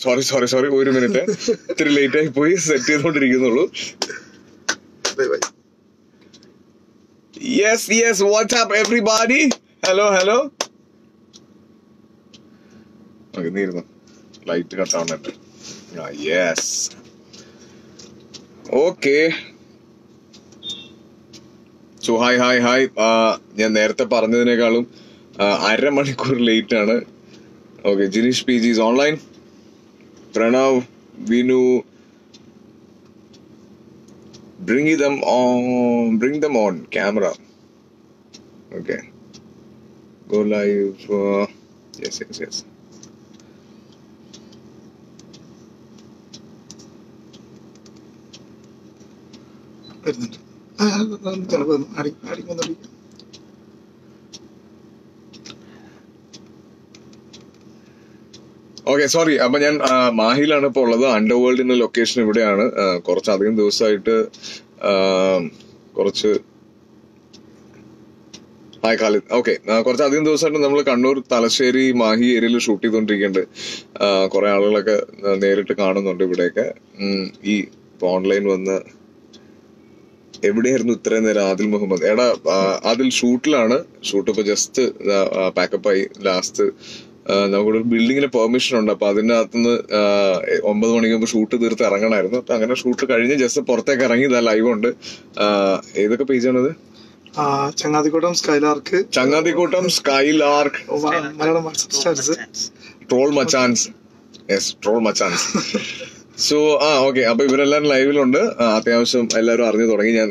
Sorry sorry sorry ഒരു minute. ഇത്തിരി late ആയി പോയി. Set ചെയ്തോണ്ടിരിക്കുന്നുള്ളൂ. Yes yes WhatsApp everybody hello hello ഇന്നിരുന്നു light കട്ടാവുന്നുണ്ട് yes okay so hi hi hi ഞാൻ നേരത്തെ പറഞ്ഞതിനേക്കാളും ആ, അരമണിക്കൂർ ലേറ്റ് ആണ്. Okay Jineesh P G online Pranav Vinu bring them on bring them on camera okay go live uh, yes yes yes വരുന്നുണ്ട് ആ, ആ, okay sorry അപ്പൊ ഞാൻ മാഹിയിലാണ് ഇപ്പോൾ ഉള്ളത്. അണ്ടർ വേൾഡിന്റെ ലൊക്കേഷൻ ഇവിടെയാണ് കുറച്ചധികം ദിവസമായിട്ട് കുറച്ച് ഹായ് ഖാലിദ് ഓക്കെ കുറച്ചധികം ദിവസമായിട്ട് നമ്മൾ കണ്ണൂർ തലശ്ശേരി മാഹി ഏരിയയിൽ ഷൂട്ട് ചെയ്തുകൊണ്ടിരിക്കുന്നുണ്ട് കുറെ ആളുകളൊക്കെ നേരിട്ട് കാണുന്നുണ്ട് ഇവിടെയൊക്കെ. ഈ ഓൺലൈൻ വന്ന് എവിടെയായിരുന്നു ഇത്രയും നേരം ആദിൽ മുഹമ്മദ്? എടാ ആദിൽ ഷൂട്ടിലാണ് ഷൂട്ട് ഇപ്പൊ ജസ്റ്റ് പാക്കപ്പായി ലാസ്റ്റ് നമുക്കൊരു ബിൽഡിങ്ങിന് പെർമിഷൻ ഉണ്ട്. അപ്പൊ അതിന്റെ അകത്തുനിന്ന് ഒമ്പത് മണിക്ക് മുമ്പ് ഷൂട്ട് തീർത്ത് ഇറങ്ങണമായിരുന്നു. അപ്പൊ അങ്ങനെ ഷൂട്ട് കഴിഞ്ഞ് ജസ്റ്റ് പുറത്തേക്ക് ഇറങ്ങി ഇതാ ലൈവ് ഉണ്ട്. ഏതൊക്കെ പേജാണത്? Changathikoottam Skylark. Changathikoottam Skylark. Malayalam troll Machans yes troll Machans so ആ ഓക്കെ അപ്പൊ ഇവരെല്ലാം ലൈവിലുണ്ട്. അത്യാവശ്യം എല്ലാവരും അറിഞ്ഞു തുടങ്ങി. ഞാൻ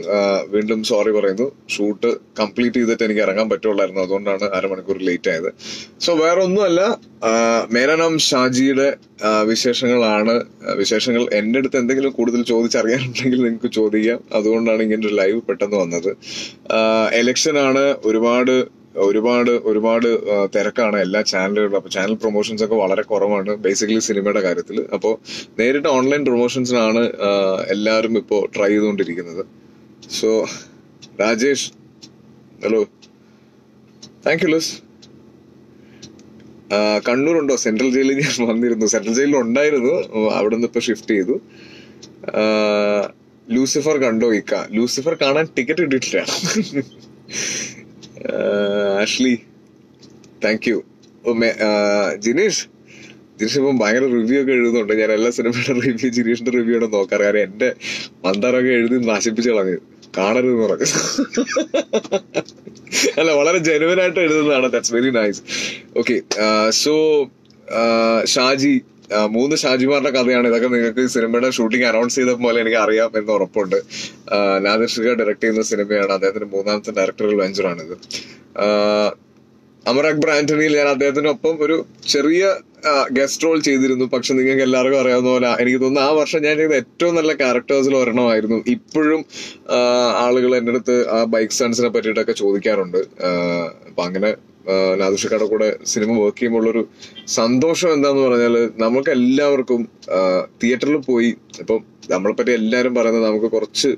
വീണ്ടും സോറി പറയുന്നു. ഷൂട്ട് കംപ്ലീറ്റ് ചെയ്തിട്ട് എനിക്ക് ഇറങ്ങാൻ പറ്റുള്ളായിരുന്നു. അതുകൊണ്ടാണ് അരമണിക്കൂർ ലേറ്റ് ആയത്. സോ വേറെ ഒന്നുമല്ല മേരാനാം ഷാജിയുടെ വിശേഷങ്ങളാണ്. വിശേഷങ്ങൾ എന്റെ അടുത്ത് എന്തെങ്കിലും കൂടുതൽ ചോദിച്ചറിയാനുണ്ടെങ്കിൽ നിങ്ങൾക്ക് ചോദിക്കാം. അതുകൊണ്ടാണ് ഇങ്ങനെ ഒരു ലൈവ് പെട്ടെന്ന് വന്നത്. എലക്ഷൻ ആണ്. ഒരുപാട് ഒരുപാട് ഒരുപാട് തിരക്കാണ് എല്ലാ ചാനലുകളിലും അപ്പൊ ചാനൽ പ്രൊമോഷൻസ് ഒക്കെ വളരെ കുറവാണ് ബേസിക്കലി സിനിമയുടെ കാര്യത്തിൽ അപ്പോൾ നേരിട്ട് ഓൺലൈൻ പ്രൊമോഷൻസിനാണ് എല്ലാവരും ഇപ്പോൾ ട്രൈ ചെയ്തുകൊണ്ടിരിക്കുന്നത്. So Rajesh hello thank you ലുസ് കണ്ണൂരുണ്ടോ? സെൻട്രൽ ജയിലിൽ ഞാൻ വന്നിരുന്നു. സെൻട്രൽ ജയിലിൽ ഉണ്ടായിരുന്നു. അവിടെ നിന്ന് ഇപ്പൊ ഷിഫ്റ്റ് ചെയ്തു. ലൂസിഫർ കണ്ടോ? ഇക്ക. ലൂസിഫർ കാണാൻ ടിക്കറ്റ് കിട്ടിയിട്ടില്ല. Ashley thank you Jineesh Jineesh ഇപ്പം ഭയങ്കര റിവ്യൂ ഒക്കെ എഴുതുന്നുണ്ട്. ഞാൻ എല്ലാ സിനിമയുടെ റിവ്യൂ ജിനീഷിന്റെ റിവ്യൂ ആണ് നോക്കാറ്. കാരണം എന്റെ മന്ദാറൊക്കെ എഴുതി നശിപ്പിച്ച് കളഞ്ഞു. കാണരുതെന്ന് പറഞ്ഞു. അല്ല വളരെ ജനുവനായിട്ട് എഴുതുന്നതാണ്. That's very nice okay so Shaji മൂന്ന് ഷാജിമാരുടെ കഥയാണ് ഇതൊക്കെ നിങ്ങൾക്ക് സിനിമയുടെ ഷൂട്ടിംഗ് അനൗൺസ് ചെയ്ത പോലെ എനിക്ക് അറിയാം എന്ന് ഉറപ്പുണ്ട്. നാദിർ ഡയറക്ട് ചെയ്യുന്ന സിനിമയാണ് അദ്ദേഹത്തിന്റെ മൂന്നാമത്തെ ഡയറക്ടറൽ വെഞ്ചറാണിത് അമർ അക്ബർ ആന്റണിയിൽ ഞാൻ അദ്ദേഹത്തിനൊപ്പം ഒരു ചെറിയ ഗസ്റ്റ് റോൾ ചെയ്തിരുന്നു. പക്ഷെ നിങ്ങൾക്ക് എല്ലാവർക്കും അറിയാവുന്ന പോലെ എനിക്ക് തോന്നുന്നു ആ വർഷം ഞാൻ ചെയ്ത ഏറ്റവും നല്ല ക്യാരക്ടേഴ്സിൽ ഒരെണ്ണമായിരുന്നു. ഇപ്പോഴും ആളുകൾ എന്റെ അടുത്ത് ആ ബൈക്ക് സ്റ്റാൻസിനെ പറ്റിയിട്ടൊക്കെ ചോദിക്കാറുണ്ട്. അപ്പൊ അങ്ങനെ നാദുഷിക്കയുടെ കൂടെ സിനിമ വർക്ക് ചെയ്യുമ്പോൾ ഉള്ളൊരു സന്തോഷം എന്താന്ന് പറഞ്ഞാൽ നമുക്ക് എല്ലാവർക്കും തിയേറ്ററിൽ പോയി ഇപ്പം നമ്മളെ പറ്റി എല്ലാവരും പറയുന്നത് നമുക്ക് കുറച്ച്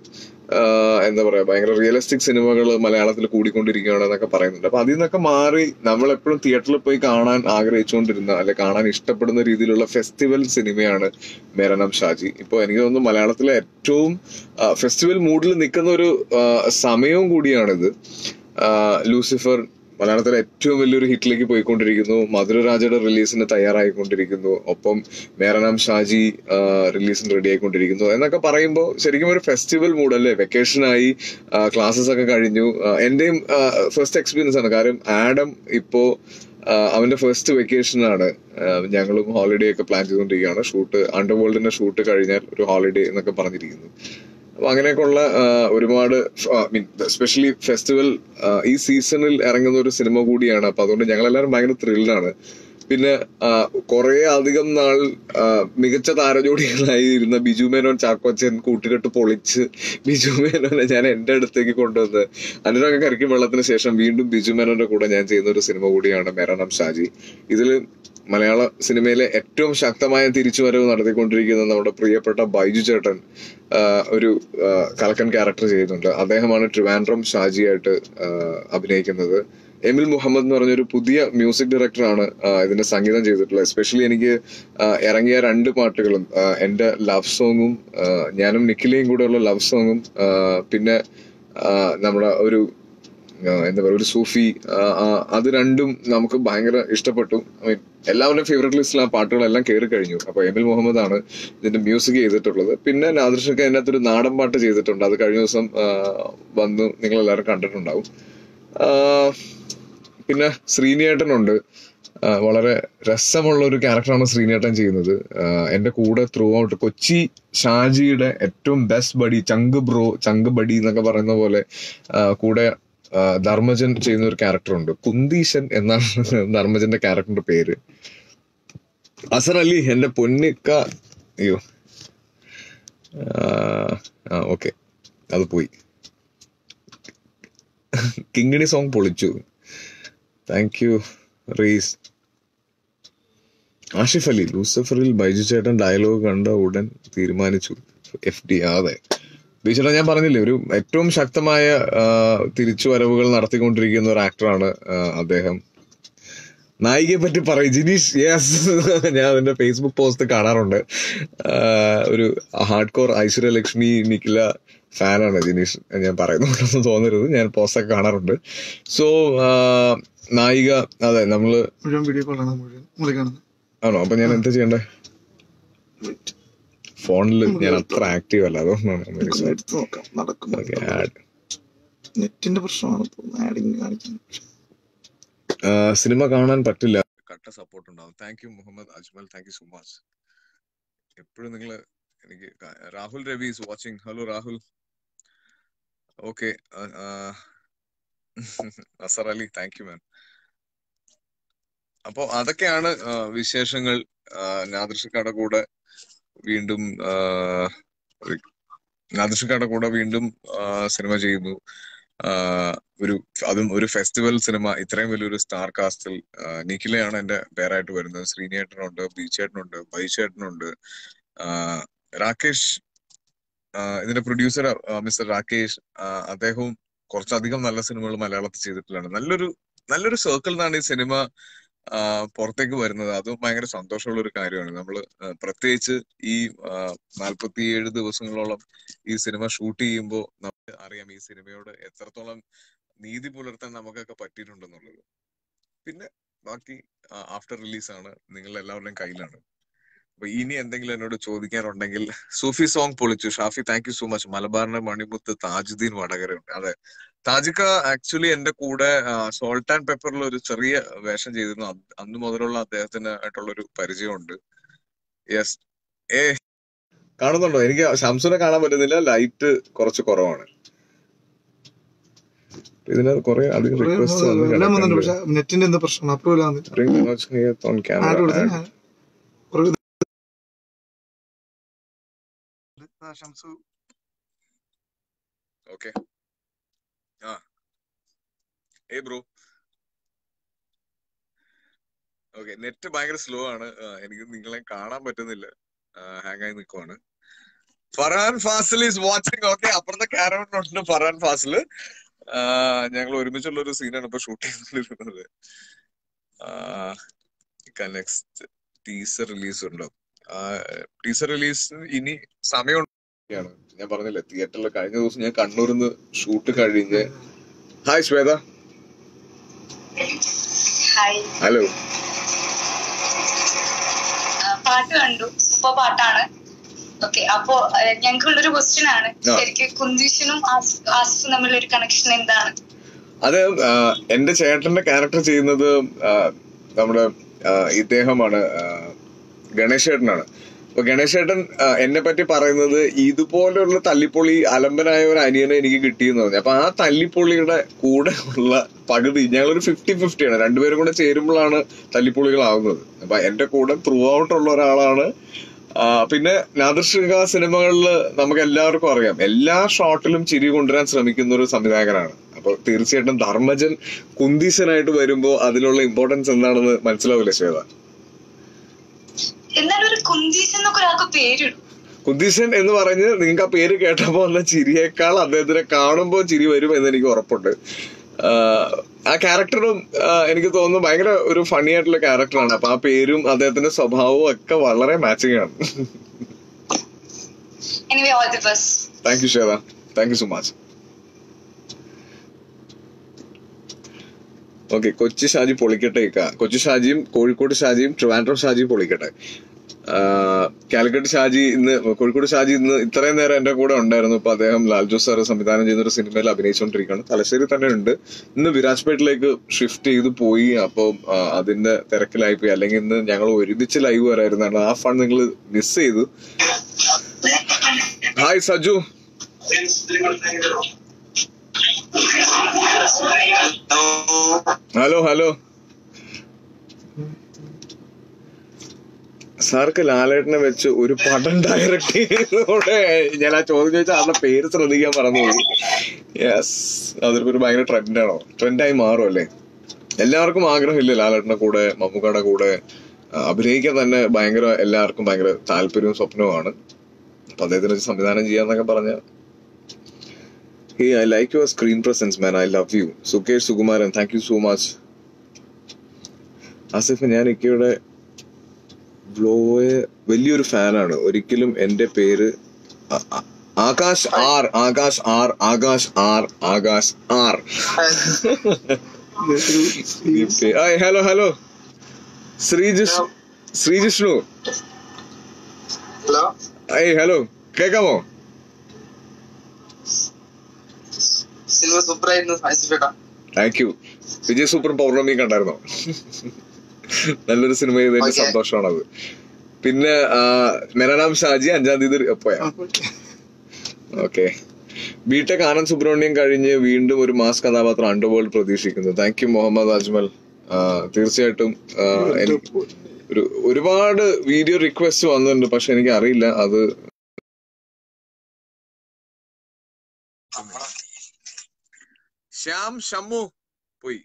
എന്താ പറയാ ഭയങ്കര റിയലിസ്റ്റിക് സിനിമകൾ മലയാളത്തിൽ കൂടിക്കൊണ്ടിരിക്കുകയാണ് എന്നൊക്കെ പറയുന്നുണ്ട്. അപ്പൊ അതിൽ നിന്നൊക്കെ മാറി നമ്മൾ എപ്പോഴും തിയേറ്ററിൽ പോയി കാണാൻ ആഗ്രഹിച്ചുകൊണ്ടിരുന്ന അല്ലെ കാണാൻ ഇഷ്ടപ്പെടുന്ന രീതിയിലുള്ള ഫെസ്റ്റിവൽ സിനിമയാണ് മേരനം ഷാജി. ഇപ്പൊ എനിക്ക് തോന്നുന്നു മലയാളത്തിലെ ഏറ്റവും ഫെസ്റ്റിവൽ മൂഡിൽ നിൽക്കുന്ന ഒരു സമയവും കൂടിയാണിത്. ലൂസിഫർ മലയാളത്തിലെ ഏറ്റവും വലിയൊരു ഹിറ്റിലേക്ക് പോയിക്കൊണ്ടിരിക്കുന്നു. മധുരരാജയുടെ റിലീസിന് തയ്യാറായിക്കൊണ്ടിരിക്കുന്നു. ഒപ്പം മേരനാം ഷാജി റിലീസിന് റെഡി ആയിക്കൊണ്ടിരിക്കുന്നു. എന്നൊക്കെ പറയുമ്പോൾ ശരിക്കും ഒരു ഫെസ്റ്റിവൽ മൂഡ് അല്ലേ? വെക്കേഷനായി ക്ലാസ്സസ് ഒക്കെ കഴിഞ്ഞു. എന്റെയും ഫസ്റ്റ് എക്സ്പീരിയൻസ് ആണ്. കാരണം ആഡം ഇപ്പോ അവന്റെ ഫസ്റ്റ് വെക്കേഷൻ ആണ്. ഞങ്ങളും ഹോളിഡേ ഒക്കെ പ്ലാൻ ചെയ്തുകൊണ്ടിരിക്കുകയാണ്. ഷൂട്ട് അണ്ടർ വേൾഡിന്റെ ഷൂട്ട് കഴിഞ്ഞാൽ ഒരു ഹോളിഡേ എന്നൊക്കെ പറഞ്ഞിരിക്കുന്നു. അപ്പൊ അങ്ങനെയൊക്കെയുള്ള ഒരുപാട് മീൻ ഫെസ്റ്റിവൽ ഈ സീസണിൽ ഇറങ്ങുന്ന ഒരു സിനിമ കൂടിയാണ്. അപ്പൊ അതുകൊണ്ട് ഞങ്ങളെല്ലാവരും ഭയങ്കര ത്രില്ലാണ് പിന്നെ കുറെ അധികം നാൾ മികച്ച താരജോടികളായി ഇരുന്ന ബിജു മേനോൻ ചാക്കോച്ചൻ കൂട്ടുകെട്ട് പൊളിച്ച് ബിജു മേനോനെ ഞാൻ എന്റെ അടുത്തേക്ക് കൊണ്ടുവന്ന് അനുരാഗ കരിക്കും വെള്ളത്തിന് ശേഷം വീണ്ടും ബിജു മേനോന്റെ കൂടെ ഞാൻ ചെയ്യുന്ന ഒരു സിനിമ കൂടിയാണ് മേരണം ഷാജി. ഇതിൽ മലയാള സിനിമയിലെ ഏറ്റവും ശക്തമായ തിരിച്ചുവരവ് നടത്തിക്കൊണ്ടിരിക്കുന്ന നമ്മുടെ പ്രിയപ്പെട്ട ബൈജു ചേട്ടൻ ഒരു കലക്കൻ ക്യാരക്ടർ ചെയ്യുന്നുണ്ട്. അദ്ദേഹമാണ് ട്രിവാൻഡ്രം ഷാജിയായിട്ട് അഭിനയിക്കുന്നത്. എമിൽ മുഹമ്മദ് എന്ന് പറഞ്ഞൊരു പുതിയ മ്യൂസിക് ഡയറക്ടറാണ് ഇതിന്റെ സംഗീതം ചെയ്തിട്ടുള്ളത്. എസ്പെഷ്യലി എനിക്ക് ഇറങ്ങിയ രണ്ട് പാട്ടുകളും എന്റെ ലവ് സോങ്ങും ഞാനും നിഖിലയും കൂടെയുള്ള ലവ് സോങ്ങും പിന്നെ നമ്മുടെ ഒരു എന്താ പറയുക ഒരു സൂഫി അത് രണ്ടും നമുക്ക് ഭയങ്കര ഇഷ്ടപ്പെട്ടു. ഐ മീൻ എല്ലാവരുടെയും ഫേവറേറ്റ് ലിസ്റ്റിൽ ആ പാട്ടുകളെല്ലാം കയറി കഴിഞ്ഞു. അപ്പൊ എമിൽ മുഹമ്മദ് ആണ് ഇതിന്റെ മ്യൂസിക് ചെയ്തിട്ടുള്ളത്. പിന്നെ നാദൃഷൊക്കെ അതിനകത്തൊരു നാടൻ പാട്ട് ചെയ്തിട്ടുണ്ട്. അത് കഴിഞ്ഞ ദിവസം വന്നു. നിങ്ങൾ എല്ലാവരും കണ്ടിട്ടുണ്ടാവും പിന്നെ ശ്രീനിയേട്ടനുണ്ട്. വളരെ രസമുള്ള ഒരു ക്യാരക്ടറാണ് ശ്രീനിയേട്ടൻ ചെയ്യുന്നത്. എന്റെ കൂടെ ത്രൂ ഔട്ട് കൊച്ചി ഷാജിയുടെ ഏറ്റവും ബെസ്റ്റ് ബഡി ചങ്ക് ബ്രോ ചങ്ക് ബഡി എന്നൊക്കെ പറയുന്ന പോലെ കൂടെ ധർമ്മജൻ ചെയ്യുന്ന ഒരു ക്യാരക്ടർ ഉണ്ട് കുന്തീശൻ എന്നാണ് ധർമ്മജന്റെ ക്യാരക്ടറിന്റെ പേര്. അസർ അലി എന്റെ പൊന്നിക്ക അയ്യോ. ആ ഓക്കെ അത് പോയി. കിങ്ങിണി സോങ് പൊളിച്ചു. താങ്ക് യു റീസ് ആഷിഫ് അലി ലൂസഫറിൽ ബൈജു ചേട്ടൻ ഡയലോഗ് കണ്ട ഉടൻ തീരുമാനിച്ചു. എഫ് ഡി അതെ ബീച്ചേട്ടാ ഞാൻ പറഞ്ഞില്ലേ ഒരു ഏറ്റവും ശക്തമായ തിരിച്ചുവരവുകൾ നടത്തിക്കൊണ്ടിരിക്കുന്ന ഒരു ആക്ടറാണ് അദ്ദേഹം. നായികയെ പറ്റി പറയും ജിനീഷ് യെസ് ഞാൻ അതിന്റെ ഫേസ്ബുക്ക് പോസ്റ്റ് കാണാറുണ്ട്. ഒരു ഹാർഡ് കോർ ഐശ്വര്യലക്ഷ്മി നിഖില ഫാനാണ് ജിനീഷ് ഞാൻ പറയുന്നുണ്ടെന്ന് തോന്നരുത്. ഞാൻ പോസ്റ്റൊക്കെ കാണാറുണ്ട്. സോ നായിക അതെ നമ്മൾ ആണോ അപ്പൊ ഞാൻ എന്താ ചെയ്യണ്ടേ? ഫോണിൽ ഞാൻ അത്ര ആക്റ്റീവ് അല്ല. അതുകൊണ്ടാണ് നെറ്റിന്റെ പ്രശ്നമാണ് സിനിമ കാണാൻ പറ്റില്ല. കട്ട സപ്പോർട്ട് ഉണ്ടാവും. Thank you Muhammad Ajmal thank you so much എപ്പോഴും നിങ്ങൾ എനിക്ക് Rahul Ravi is watching hello Rahul okay Azhar Ali thank you ma'am അപ്പോ അതൊക്കെയാണ് വിശേഷങ്ങൾ. നാദൃഷക്കയുടെ കൂടെ വീണ്ടും നാദൃഷക്കയുടെ കൂടെ വീണ്ടും സിനിമ ചെയ്യുന്നു. ഒരു അതും ഒരു ഫെസ്റ്റിവൽ സിനിമ ഇത്രയും വലിയൊരു സ്റ്റാർ കാസ്റ്റിൽ നിഖിലയാണ് എന്റെ പേരായിട്ട് വരുന്നത്. ശ്രീനേട്ടനുണ്ട് ബീച്ചേട്ടനുണ്ട് ബൈചേട്ടനുണ്ട്. രാകേഷ് ഇതിന്റെ പ്രൊഡ്യൂസർ മിസ്റ്റർ രാകേഷ് അദ്ദേഹവും കുറച്ചധികം നല്ല സിനിമകൾ മലയാളത്തിൽ ചെയ്തിട്ടുള്ളതാണ്. നല്ലൊരു നല്ലൊരു സർക്കിൾ നിന്നാണ് ഈ സിനിമ പുറത്തേക്ക് വരുന്നത്. അതും ഭയങ്കര സന്തോഷമുള്ള ഒരു കാര്യമാണ് നമ്മൾ പ്രത്യേകിച്ച് ഈ നാൽപ്പത്തിയേഴ് ദിവസങ്ങളോളം ഈ സിനിമ ഷൂട്ട് ചെയ്യുമ്പോൾ നമുക്ക് അറിയാം ഈ സിനിമയോട് എത്രത്തോളം നീതി പുലർത്താൻ നമുക്കൊക്കെ പറ്റിയിട്ടുണ്ടെന്നുള്ളത്. പിന്നെ ബാക്കി ആഫ്റ്റർ റിലീസ് ആണ്. നിങ്ങൾ എല്ലാവരുടെയും കയ്യിലാണ്. അപ്പൊ ഇനി എന്തെങ്കിലും എന്നോട് ചോദിക്കാനുണ്ടെങ്കിൽ സൂഫി സോങ് പൊളിച്ചു. Shafi thank you so much മലബാറിന്റെ മണിമുത്ത് താജുദ്ദീൻ വടകരയുണ്ട്. അതെ. താജിക്ക ആക്ച്വലി എന്റെ കൂടെ സോൾട്ട് ആൻഡ് പെപ്പറിൽ ഒരു ചെറിയ വേഷം ചെയ്തിരുന്നു. അന്ന് മുതലുള്ള അദ്ദേഹത്തിന് ആയിട്ടുള്ള ഒരു പരിചയമുണ്ട്. യെസ് ഏ. കാണുന്നുണ്ടോ? എനിക്ക് ശംസുനെ കാണാൻ പറ്റുന്നില്ല. ലൈറ്റ് കുറച്ച് കുറവാണ്. ഇതിന് കുറെ അധികം റിക്വസ്റ്റ് നെറ്റിന്റെ എന്താ പ്രശ്നം. അപ്രൂവൽ ഷംസു ഓക്കെ ആ ഏ ബ്രോ ഓക്കെ നെറ്റ് ഭയങ്കര സ്ലോ ആണ്. ആ, എനിക്ക് നിങ്ങളെ കാണാൻ പറ്റുന്നില്ല. ഹാങ് ആയി നിൽക്കുവാണ് Farhan Fasil is watching okay അപ്പുറത്തെ ക്യാരവനുണ്ട് ഫർഹാൻ ഫാസിൽ. ഞങ്ങൾ ഒരുമിച്ചുള്ള ഒരു സീനാണ് ഇപ്പൊ ഷൂട്ട് ചെയ്തുകൊണ്ടിരുന്നത് നെക്സ്റ്റ് ടീസർ റിലീസ് ഉണ്ടോ? ടീസർ റിലീസ് ഇനി സമയം ഞാൻ പറഞ്ഞില്ലേ തിയേറ്ററിൽ കഴിഞ്ഞ ദിവസം ഞാൻ കണ്ണൂരിൽ നിന്ന് ഷൂട്ട് കഴിഞ്ഞ്. ഹായ് ശ്വേത. ഹലോ പാട്ട് കണ്ടു. സൂപ്പർ പാട്ടാണ്. ഓക്കെ അപ്പോ ഞങ്ങൾക്കുള്ളൊരു ക്വസ്റ്റ്യൻ ആണ്. ശരിക്കും കുന്ദീഷനും ആസിഫും തമ്മിലുള്ള ഒരു കണക്ഷൻ എന്താണ്? അത് എന്റെ ചേട്ടന്റെ ക്യാരക്ടർ ചെയ്യുന്നത് നമ്മുടെ ഇദ്ദേഹമാണ് ഗണേശ് ചേട്ടനാണ്. അപ്പൊ ഗണേശ് ചേട്ടൻ എന്നെ പറ്റി പറയുന്നത് ഇതുപോലെയുള്ള തല്ലിപ്പൊളി അലമ്പനായ ഒരു അനിയനെ എനിക്ക് കിട്ടിയെന്ന് പറഞ്ഞു. അപ്പൊ ആ തല്ലിപ്പൊളിയുടെ കൂടെ ഉള്ള പകുതി ഞങ്ങളൊരു ഫിഫ്റ്റി ഫിഫ്റ്റി ആണ്. രണ്ടുപേരും കൂടെ ചേരുമ്പോഴാണ് തല്ലിപ്പൊളികളാവുന്നത് അപ്പൊ എന്റെ കൂടെ ത്രൂ ഔട്ട് ഉള്ള ഒരാളാണ്. പിന്നെ നാദർശിക സിനിമകളിൽ നമുക്ക് എല്ലാവർക്കും അറിയാം. എല്ലാ ഷോട്ടിലും ചിരി കൊണ്ടുവരാൻ ശ്രമിക്കുന്ന ഒരു സംവിധായകനാണ്. അപ്പൊ തീർച്ചയായിട്ടും ധർമ്മജൻ കുന്തീശനായിട്ട് വരുമ്പോ അതിലുള്ള ഇമ്പോർട്ടൻസ് എന്താണെന്ന് മനസ്സിലാവില്ല ശ്വേത? എന്നാലും ഒരു കുന്ദീഷൻ എന്നൊക്കെ ഒരാൾക്ക് പേരിടും. കുന്തീശൻ എന്ന് പറഞ്ഞ് നിങ്ങൾക്ക് ആ പേര് കേട്ടപ്പോ വന്ന ചിരിയേക്കാൾ അദ്ദേഹത്തിനെ കാണുമ്പോൾ ചിരി വരും എന്ന് എനിക്ക് ഉറപ്പുണ്ട്. ആ, ക്യാരക്ടറും എനിക്ക് തോന്നുന്നു ഭയങ്കര ഒരു ഫണി ആയിട്ടുള്ള ക്യാരക്ടറാണ് അപ്പൊ ആ പേരും അദ്ദേഹത്തിന്റെ സ്വഭാവവും ഒക്കെ വളരെ മാച്ചിങ് ആണ്. Thank you Shweta thank you so much okay Kochi Shaji പൊളിക്കട്ടെ. Kochi ഷാജിയും കോഴിക്കോട് ഷാജിയും ട്രിവാൻഡ്രം ഷാജിയും പൊളിക്കട്ടെ. കാലിക്കറ്റ് ഷാജി ഇന്ന് കോഴിക്കോട് ഷാജി ഇന്ന് ഇത്രയും നേരം എന്റെ കൂടെ ഉണ്ടായിരുന്നു. ഇപ്പൊ അദ്ദേഹം ലാൽ ജോസ് സാർ സംവിധാനം ചെയ്യുന്ന ഒരു സിനിമയിൽ അഭിനയിച്ചുകൊണ്ടിരിക്കുകയാണ് തലശ്ശേരി തന്നെ ഉണ്ട് ഇന്ന് വിരാജ്പേട്ടിലേക്ക് ഷിഫ്റ്റ് ചെയ്ത് പോയി. അപ്പൊ അതിന്റെ തിരക്കിലായി പോയി. അല്ലെങ്കിൽ ഇന്ന് ഞങ്ങൾ ഒരുമിച്ച് ലൈവ് വരായിരുന്നാണ് ആ ഫണ്ട് നിങ്ങൾ മിസ് ചെയ്തു. Hi Saju hello hello. സാർക്ക് ലാലേട്ടനെ വെച്ച് ഒരു പടം ഡയറക്ട് ചെയ്യുന്നതോടെ ഞാൻ ആ ചോദ്യം ചോദിച്ചാൽ ആളുടെ പേര് ശ്രദ്ധിക്കാൻ പറഞ്ഞു യെസ് അതൊരു ഒരു ഭയങ്കര ട്രെൻഡാണോ ട്രെൻഡായി മാറും അല്ലേ? എല്ലാവർക്കും ആഗ്രഹമില്ല ലാലേട്ടന്റെ കൂടെ മമ്മൂക്കയുടെ കൂടെ? അഭിനയിക്കാൻ തന്നെ ഭയങ്കര എല്ലാവർക്കും ഭയങ്കര താല്പര്യവും സ്വപ്നവുമാണ്. അപ്പൊ അദ്ദേഹത്തിന് സംവിധാനം ചെയ്യാന്നൊക്കെ പറഞ്ഞ hey I like your screen presence man I love you Sukesh Sukumaran thank you so much Asif ഞാൻ ഇക്കയുടെ വ്ലോയെ വലിയൊരു ഫാനാണ് ഒരിക്കലും എന്റെ പേര് Akash R Akash R Akash R Akash R. Hello hello Sreejish Sreejishnu. Hello hello കേക്കാമോ? Cinema super ആയിരുന്നു thank you Vijay super Pournami കണ്ടായിരുന്നോ? നല്ലൊരു സിനിമ ചെയ്തതിന്റെ സന്തോഷമാണത്. പിന്നെ മെനനാം ഷാജി അഞ്ചാം തീയതി പോയാ? ഓക്കെ. ബിടെക് ആനന്ദ് സുബ്രഹ്മണ്യം കഴിഞ്ഞ് വീണ്ടും ഒരു മാസ് കഥാപാത്രം അണ്ടർവേൾഡ് പ്രതീക്ഷിക്കുന്നു. Thank you Muhammad Ajmal. തീർച്ചയായിട്ടും ഒരു ഒരുപാട് വീഡിയോ റിക്വസ്റ്റ് വന്നിട്ടുണ്ട് പക്ഷെ എനിക്ക് അറിയില്ല അത് ശ്യാം ഷമ്മു പോയി.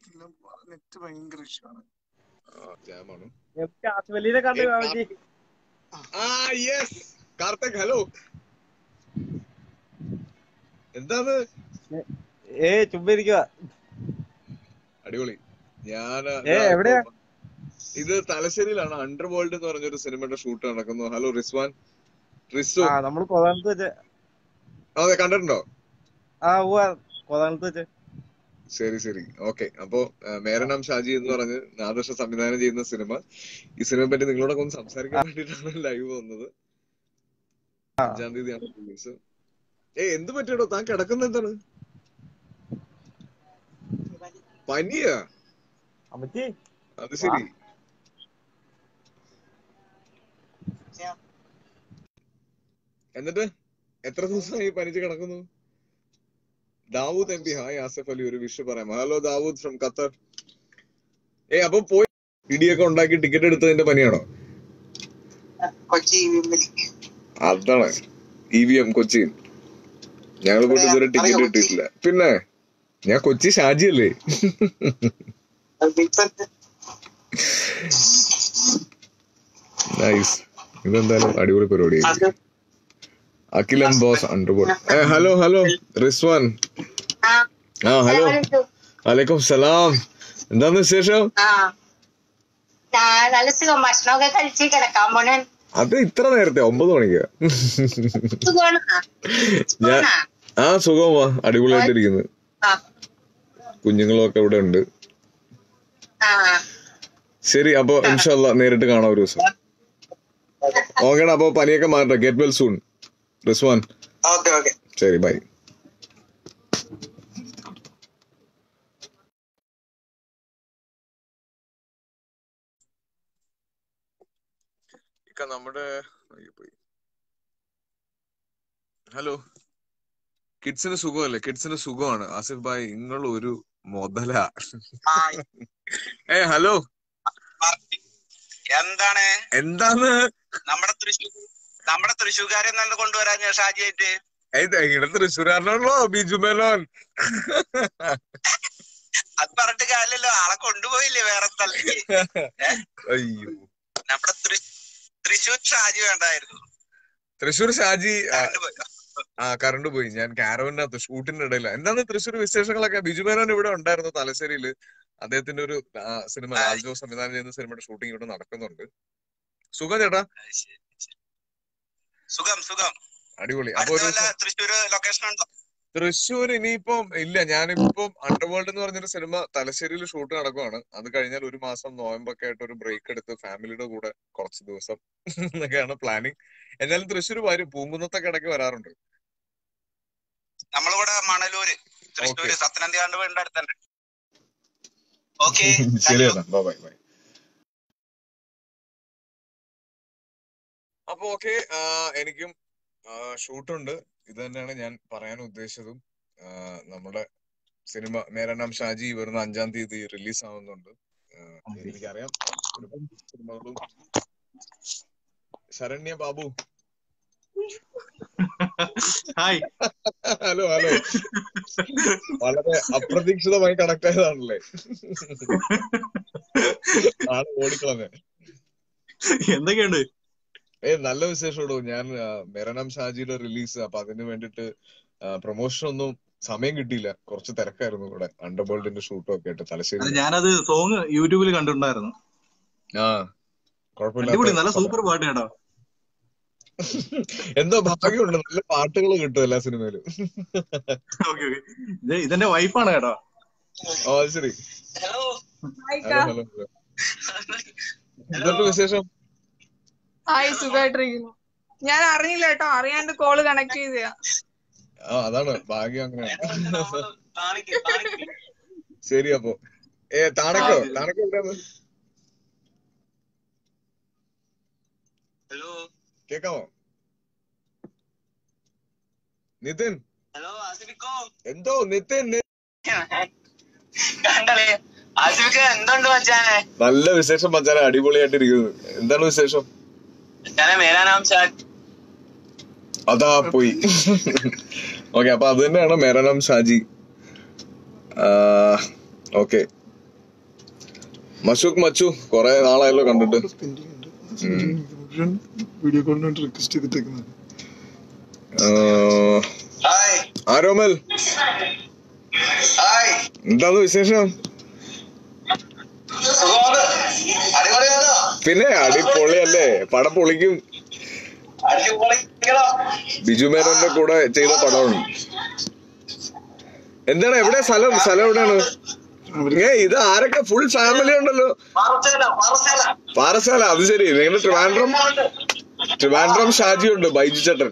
നെറ്റ് ഭയങ്കര ആ യെസ് കാർത്തിക് ഹലോ എന്താണ്? ഏ ചുമ്പിരിക്കുക അടിപൊളി. ഞാൻ? ഇത് തലശ്ശേരിയിലാണ് അണ്ടർ വേൾഡ് എന്ന് പറഞ്ഞൊരു സിനിമയുടെ ഷൂട്ട് നടക്കുന്നു. ഹലോ റിസ്വാൻ. റിസു അതെ കണ്ടിട്ടുണ്ടോ? ആ കൊതാനത്ത് വെച്ച്. ശരി ശരി. ഓക്കെ. അപ്പോ മേരനാം ഷാജി എന്ന് പറഞ്ഞ് നാദർഷ സംവിധാനം ചെയ്യുന്ന സിനിമ. ഈ സിനിമയെ പറ്റി നിങ്ങളോടൊക്കെ ഒന്ന് സംസാരിക്കാൻ വേണ്ടിയിട്ടാണ് ലൈവ് വന്നത്. അഞ്ചാം തീയതിയാണ് റിലീസ്. ഏ എന്ത് പറ്റിയടോ? താൻ കിടക്കുന്ന എന്താണ്? പനിയാ? അത് ശരി. എന്നിട്ട് എത്ര ദിവസമായി പനിച്ച് കിടക്കുന്നു? Dawood M P hi Asif Ali ഒരു വിഷ് പറയാം. Hello Dawood from Qatar. ഏ അപ്പൊ പോയി ഇടിയൊക്കെ ഉണ്ടാക്കി ടിക്കറ്റ് എടുത്തതിന്റെ പനിയാണോ അതാണ്. E V M Kochi. ഞങ്ങൾ പോയിട്ട് ഇതുവരെ ടിക്കറ്റ് കിട്ടിയിട്ടില്ല പിന്നെ ഞാൻ കൊച്ചി ഷാജി അല്ലേ നൈസ് ഇതെന്തായാലും അടിപൊളി പരിപാടി അഖിലൻ ബോസ് അണ്ടർവുഡ് ഏ ഹലോ ഹലോ റിസ്വാൻ ആ. ഹലോ വലൈക്കും സലാം എന്താണ് വിശേഷം? ഭക്ഷണമൊക്കെ കഴിച്ച് കിടക്കാൻ പോണേ. അത് ഇത്ര നേരത്തെ ഒമ്പത് മണിക്ക്. ഞാൻ ആ സുഖമാ അടിപൊളിയായിട്ടിരിക്കുന്നു കുഞ്ഞുങ്ങളൊക്കെ ഇവിടെ ഉണ്ട്. ശരി അപ്പൊ ഇൻഷല്ല നേരിട്ട് കാണാം ഒരു ദിവസം. ഓക്കേടാ അപ്പൊ പനിയൊക്കെ മാറട്ടെ. Get well soon. Rizwan okay okay ശരി ബൈ നമ്മുടെ ഹലോ കിഡ്സിന് സുഖമല്ലേ? കിഡ്സിന് സുഖമാണ്. ആസിഫ് ഭായ് നിങ്ങൾ ഒരു മുതല ഏ ഹലോ എന്താണ്? എന്താണ്? നമ്മുടെ തൃശ്ശൂർ നമ്മുടെ തൃശ്ശൂർക്കാരെ നല്ല കൊണ്ടുവരാൻ ഷാജിയായിട്ട്. ഇവിടെ തൃശ്ശൂരാണല്ലോ ബിജു മേനോൻ. അത് പറഞ്ഞിട്ട് കാര്യമില്ലല്ലോ ആളെ കൊണ്ടുപോയില്ലേ വേറെ സ്ഥലത്തേക്ക്. അയ്യോ. നമ്മുടെ തൃശൂർ തൃശ്ശൂർ ഷാജി വേണ്ടായിരുന്നു. തൃശ്ശൂർ ഷാജി ആ, കറണ്ട് പോയോ? ഞാൻ കാരവനകത്ത് ഷൂട്ടിന്റെ ഇടയില. എന്താണ് തൃശ്ശൂർ വിശേഷങ്ങളൊക്കെ? ബിജു മേനോൻ ഇവിടെ ഉണ്ടായിരുന്നു തലശ്ശേരിയിൽ അദ്ദേഹത്തിന്റെ ഒരു സിനിമ രാജു സംവിധാനം ചെയ്യുന്ന സിനിമയുടെ ഷൂട്ടിംഗ് ഇവിടെ നടക്കുന്നുണ്ട്. സുഖം ചേട്ടാ. സുഖം സുഖം. അടിപൊളി. അപ്പൊ തൃശ്ശൂര് ലൊക്കേഷൻ ഉണ്ടോ? തൃശ്ശൂർ ഇനിയിപ്പം ഇല്ല ഞാനിപ്പം അണ്ടർവേൾഡ് എന്ന് പറഞ്ഞൊരു സിനിമ തലശ്ശേരിയിൽ ഷൂട്ട് നടക്കുവാണ്. അത് കഴിഞ്ഞാൽ ഒരു മാസം നോയമ്പൊക്കെ ആയിട്ട് ഒരു ബ്രേക്ക് എടുത്ത് ഫാമിലിയുടെ കൂടെ കുറച്ച് ദിവസം എന്നൊക്കെയാണ് പ്ലാനിങ് എന്നാലും തൃശ്ശൂർ വരും. പൂങ്കുന്നത്തൊക്കെ ഇടയ്ക്ക് വരാറുണ്ട്. നമ്മളിവിടെ മണലൂര്. തൃശ്ശൂര്. സത്യനന്ദിയാണ്ട് വീടിന്റെ ഓക്കെ ശരി ബൈ ബൈ അപ്പൊ ഓക്കെ എനിക്കും ഷൂട്ടുണ്ട്. ഇത് തന്നെയാണ് ഞാൻ പറയാൻ ഉദ്ദേശിച്ചതും. നമ്മുടെ സിനിമ മേരാ നാം ഷാജി വരുന്ന അഞ്ചാം തീയതി റിലീസ് ആവുന്നുണ്ട്. എനിക്കറിയാം. ഒരുപാട് സിനിമകളും. Saranya Babu. Hi hello hello വളരെ അപ്രതീക്ഷിതമായി കണക്ട് ആയതാണല്ലേ? ആണ് ഓടിക്കളഞ്ഞേ. എന്തൊക്കെയുണ്ട്? ഏ നല്ല വിശേഷമുള്ളൂ ഞാൻ ആ, ഷാജിയുടെ റിലീസ് അപ്പൊ അതിന് വേണ്ടിട്ട് പ്രൊമോഷൻ ഒന്നും സമയം കിട്ടിയില്ല. കുറച്ച് തിരക്കായിരുന്നു ഇവിടെ. അണ്ടർവേൾഡിന്റെ ഷൂട്ടും ഒക്കെ ആയിട്ട് അത് തലശ്ശേരി ഞാനത് സോങ് യൂട്യൂബിൽ കണ്ടിട്ടുണ്ടായിരുന്നു. ആ കുഴപ്പമില്ല നല്ല സൂപ്പർ പാട്ട് കേട്ടോ. എന്തോ ഭാഗ്യമുണ്ട്. നല്ല പാട്ടുകൾ കിട്ടും എല്ലാ സിനിമയിലും. Okay okay. ഇത് ഇതെന്റെ വൈഫാണ് കേട്ടോ. ഓ ശരി. ഹലോ ഹലോ ഹലോ ഹലോ വിശേഷം? ഹായ് സുഖമായിട്ടിരിക്കുന്നു ഞാൻ അറിഞ്ഞില്ല കേട്ടോ. അറിയാണ്ട് കോൾ കണക്ട് ചെയ്തയാ. ആ അതാണ്. ഭാഗ്യം അങ്ങനെയാണ് ശരി അപ്പൊ. ഏ താണക്കോ? താണക്കോ എവിടെയാണ്? ഹലോ? കേക്കാമോ? നിതിൻ? ഹലോ ആസിഫിക്കോ? എന്തോ നിതിൻ ആസിഫിക്ക എന്തുണ്ട് മച്ചാനെ? നല്ല വിശേഷം മച്ചാനെ അടിപൊളിയായിട്ടിരിക്കുന്നു. എന്താണ് വിശേഷം? ഞാനെ മേരാനാം ഷാൻ അതാ പോയി. ഓക്കെ അപ്പൊ അത് തന്നെയാണ് മേരനാം ഷാജി. ഓക്കെ. മഷൂഖ് മച്ചു കൊറേ നാളായല്ലോ കണ്ടിട്ട്. വീഡിയോ കോളിന് വേണ്ടി റിക്വസ്റ്റ് ചെയ്തിട്ടേക്കുന്നത് ആരോമൽ ഹായ് എന്താണ് വിശേഷം? പിന്നെ അടിപൊളിയല്ലേ? പടം പൊളിക്കും. ബിജു മേനോന്റെ കൂടെ ചെയ്ത പടമാണ് എന്താണ്? എവിടെ സ്ഥലം? സ്ഥലം എവിടെയാണ്? ഏ ഇത് ആരൊക്കെ? ഫുൾ ഫാമിലി ഉണ്ടല്ലോ. പാറശാല അത് ശരി. നിങ്ങളുടെ ട്രിവാൻഡ്രം? ട്രിവാൻഡ്രം ഷാജി ഉണ്ട് ബൈജു ചേട്ടൻ.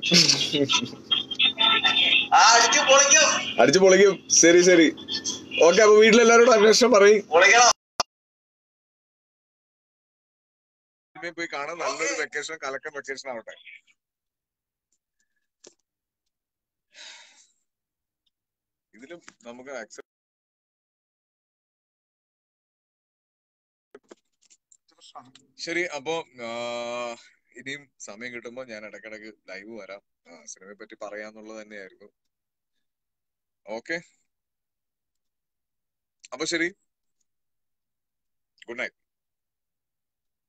അടിച്ചു പൊളിക്കും. ശരി ശരി. ഓക്കെ അപ്പൊ വീട്ടിലെല്ലാരോടും അന്വേഷണം പറയും. പൊളിക്കണം പോയി കാണാൻ നല്ലൊരു വെക്കേഷൻ കലക്കൻ വെക്കേഷൻ ആവട്ടെ. ഇതിലും നമുക്ക് ശരി അപ്പോ ഇനിയും സമയം കിട്ടുമ്പോ ഞാൻ ഇടക്കിടക്ക് ലൈവ് വരാം. സിനിമയെ പറ്റി പറയാന്നുള്ളത് തന്നെയായിരുന്നു. ഓക്കെ അപ്പൊ ശരി. Good night